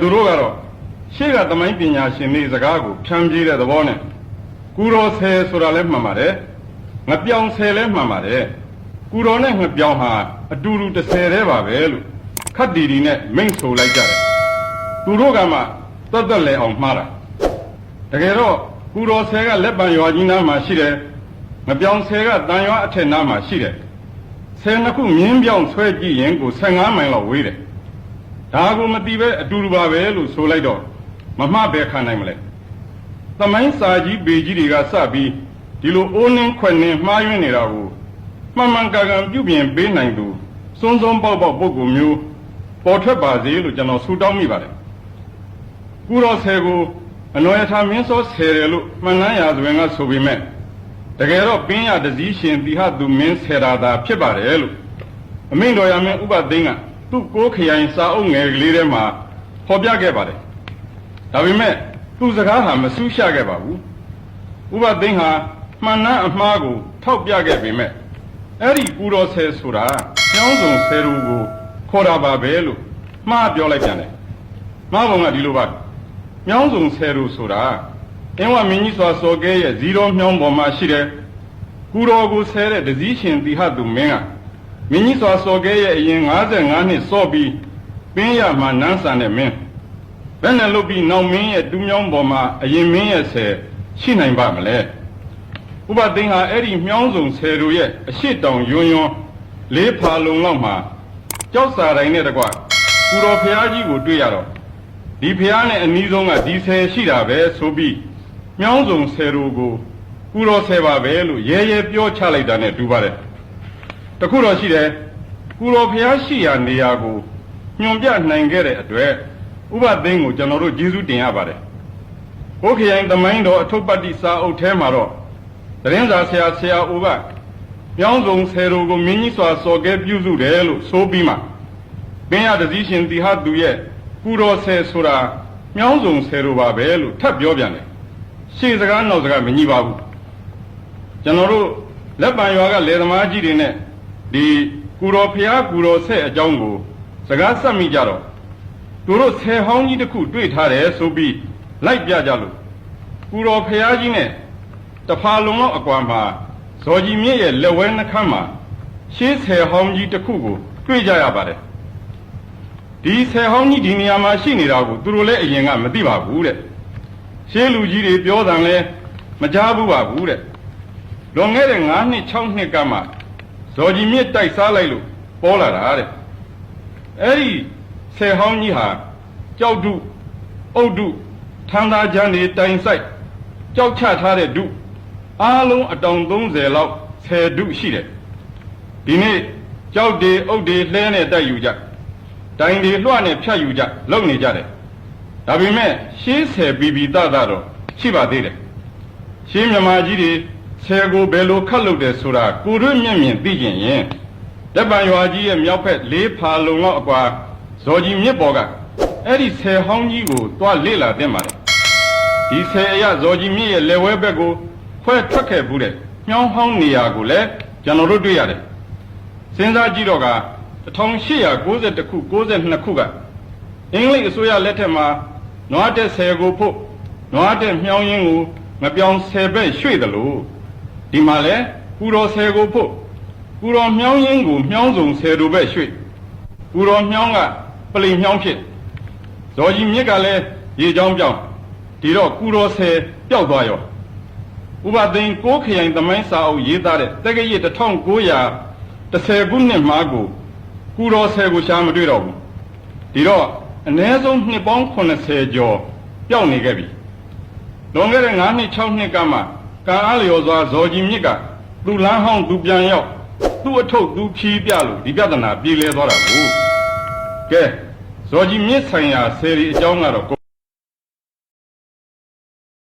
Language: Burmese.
သူတို့ကတော့ရှေ့ကသမိုင်းပညာရှင်တွေစကားကိုဖြန့်ပြေးတဲ့သဘောနဲ့ကူတော်ဆယ်ဆိုတာလည်းမှန်ပါတယ်ငပြောင်ဆယ်လည်းမှန်ပါတယ်ကူတော်နဲ့ငပြောင်ဟာအတူတူတစ်ဆယ်တည်းပါပဲလို့ခတ်တီတီနဲ့မိန့်ဆိုလိုက်ကြတယ်သူတို့ကမှတတ်တတ်လဲအောင်မှားတာတကယ်တော့ကူတော်ဆယ်ကလက်ပံရွာကြီးနားမှာရှိတယ်ငပြောင်ဆယ်ကတန်ရွာအထက်နားမှာရှိတယ်ဆယ်နှစ်ခုမြင်းပြောင်ဆွဲကြည့်ရင်ကို15မိုင်လောက်ဝေးတယ် ဒါကိုမသိပဲအတူတူပါပဲလို့ဆိုလိုက်တော့မမှတ်ပဲခံနိုင်မလဲသမိုင်းစာကြီးပေကြီးတွေကစပြီးဒီလိုအိုးနှင်းခွက်နှင်းမှားယွင်းနေတာကိုမှန်မှန်ကန်ကန်ပြုပြင်ပေးနိုင်သူစွန်းစွန်းပေါက်ပေါက်ပုဂ္ဂိုလ်မျိုးပေါ်ထွက်ပါစေလို့ကျွန်တော်ဆုတောင်းမိပါတယ်ကုတော်ဆယ်ကိုအနော်ရထာမင်းစောဆယ်တယ်လို့မှန်နှမ်းရာဇဝင်ကဆိုပေမဲ့တကယ်တော့ပင်းရတစည်းရှင်တိဟသူမင်းဆယ်တာသာဖြစ်ပါတယ်လို့အမိန့်တော်ရမင်းဥပသိန်းက သူ့ကိုးခရိုင်စာအုပ်ငယ်ကလေးထဲမှာဖော်ပြခဲ့ပါတယ်။ဒါပေမဲ့သူ့စကားဟာမဆူးရှခဲ့ပါဘူး။ဥပသိန်းဟာမှန်နှမ်းအမှားကိုထောက်ပြခဲ့ပေမဲ့အဲ့ဒီကူတော်ဆယ်ဆိုတာကျောင်းစုံဆယ်သူကိုခေါ်တာပါပဲလို့မှားပြောလိုက်ပြန်တယ်။မှားပုံကဒီလိုပါ။မြောင်းစုံဆယ်သူဆိုတာအင်းဝမင်းကြီးစွာစော်ကဲရဲ့ဇီရောမြောင်းပေါ်မှာရှိတယ်။ကူတော်ကိုဆဲတဲ့တစည်းရှင်တိဟသူမင်းက မင်းကြီးစွာစော်ကဲရဲ့အရင်55နှစ်စော့ပြီးပင်းရမှာနန်းဆန်တဲ့မင်းဘယ်နဲ့လုပ်ပြီးနောက်မင်းရဲ့တူးမြောင်းပေါ်မှာအရင်မင်းရဲ့ဆယ်ရှိနိုင်ပါမလဲဥပသိန်းဟာအဲ့ဒီမြောင်းစုံဆယ်တို့ရဲ့အရှိတောင်ယွန်းယွန်းလေးဖာလုံလောက်မှာကြောက်စာတိုင်းနဲ့တကွပူတော်ဖျားကြီးကိုတွေ့ရတော့ဒီဖျားနဲ့အနီးဆုံးကဒီဆယ်ရှိတာပဲဆိုပြီးမြောင်းစုံဆယ်တို့ကိုပူတော်ဆယ်ပါပဲလို့ရဲရဲပြောချလိုက်တာနဲ့တူပါတယ် တခုတော့ရှိတယ်ကုတော်ဖျားရှိရာနေရာကိုညွန်ပြနိုင်ခဲ့တဲ့အတွက်ဥပသိန်းကိုကျွန်တော်တို့ကျေးဇူးတင်ရပါတယ်ဘုခရိုင်သမိုင်းတော်အထုပ်ပတ်တိစာအုပ်ထဲမှာတော့သတင်းစာဆရာဆရာဦးကပြောင်းစုံဆယ်တော်ကိုမင်းကြီးစွာစော်ကဲပြုစုတယ်လို့ဆိုပြီးမှပင်ရတစည်းရှင်တိဟသူရဲ့ကုတော်ဆယ်ဆိုတာမြောင်းစုံဆယ်တော်ပါပဲလို့ထပ်ပြောပြန်တယ်ရှေ့စကားနောက်စကားမညီပါဘူးကျွန်တော်တို့လက်ပံရွာကလယ်သမားကြီးတွေနဲ့ ဒီကူတော်ဖျားကူတော်ဆက်အကြောင်းကိုစကားဆက်မိကြတော့သူတို့ဆယ်ဟောင်းကြီးတစ်ခုတွေ့ထားတယ်ဆိုပြီးလိုက်ပြကြလို့ကူတော်ဖျားကြီးနဲ့တဖာလုံလောက်အကွာမှာဇော်ကြီးမြင့်ရဲ့လက်ဝဲနှခမ်းမှာရှေးဆယ်ဟောင်းကြီးတစ်ခုကိုတွေ့ကြရပါတယ်ဒီဆယ်ဟောင်းကြီးဒီနေရာမှာရှိနေတာကိုသူတို့လည်းအရင်ကမသိပါဘူးတဲ့ရှေးလူကြီးတွေပြောတယ်လဲမကြားဘူးပါဘူးတဲ့လွန်ခဲ့တဲ့9နှစ်6နှစ်ကမှ ဇော်ကြီးမြစ်တိုက်စားလိုက်လို့ပေါ်လာတာတဲ့အဲ့ဒီဆယ်ဟောင်းကြီးဟာကြောက်ဒုအုတ်ဒုထန်းသားချမ်းတွေတိုင်ဆိုင်ကြောက်ချထားတဲ့ဒုအားလုံးအတောင်30လောက်ဆယ်ဒုရှိတယ်ဒီနေ့ကြောက်တွေအုတ်တွေလှဲနဲ့တိုက်ယူကြတိုင်တွေလွှနဲ့ဖြတ်ယူကြလုံနေကြတယ်ဒါပေမဲ့ရှေးဆယ်ဘီဘီတတတော့ရှိပါသေးတယ်ရှင်းမြမာကြီးတွေ ဆယ်ကိုဘယ်လိုခတ်လုပ်တယ်ဆိုတာကိုရွတ်မျက်မြင်သိကျင်ရင်လက်ပံရွာကြီးရဲ့မြောက်ဖက်လေးဖာလုံလောက်အကွာဇော်ကြီးမြစ်ပေါ်ကအဲ့ဒီဆယ်ဟောင်းကြီးကိုတွားလေ့လာသင့်ပါတယ်ဒီဆယ်အရဇော်ကြီးမြစ်ရဲ့လက်ဝဲဘက်ကိုခွဲထွက်ခဲ့ဘူးတဲ့မြောင်းဟောင်းနေရာကိုလည်းကျွန်တော်တို့တွေ့ရတယ်စဉ်းစားကြည့်တော့က1892ခု92ခုကအင်္ဂလိပ်အစိုးရလက်ထက်မှာနွားတက်ဆယ်ကိုဖို့နွားတက်မြောင်းရင်းကိုမပြောင်းဆယ်ဘက်ရွှေ့တယ်လို့ ဒီမှာလဲပူတော်ဆယ်ကိုဖို့ပူတော်မြောင်းရင်းကိုမြောင်းစုံဆယ်တို့ဘက်ရွှေ့ပူတော်မြောင်းကပလိန်မြောင်းဖြစ်ဇော်ကြီးမြစ်ကလည်းရေချောင်းပြောင်းဒီတော့ပူတော်ဆယ်ပျောက်သွားရောဥပသိန်းကိုးခရိုင်သမိုင်းစာအုပ်ရေးသားတဲ့တက္ကရာ1910ခုနှစ်မှာကိုပူတော်ဆယ်ကိုရှားမတွေ့တော့ဘူးဒီတော့အနည်းဆုံးနှစ်ပေါင်း80ကျော်ပျောက်နေခဲ့ပြီလွန်ခဲ့တဲ့9နှစ်6နှစ်ကမှ ကံအားလျော်စွာဇော်ကြီးမြစ်ကသူ့လမ်းဟောင်းသူပြန်ရောက်သူ့အထုပ်သူဖြီးပြလို့ဒီပြဿနာပြေလည်သွားတာကိုကဲဇော်ကြီးမြစ်ဆိုင်ရာဆယ်ရီအကြောင်းကတော့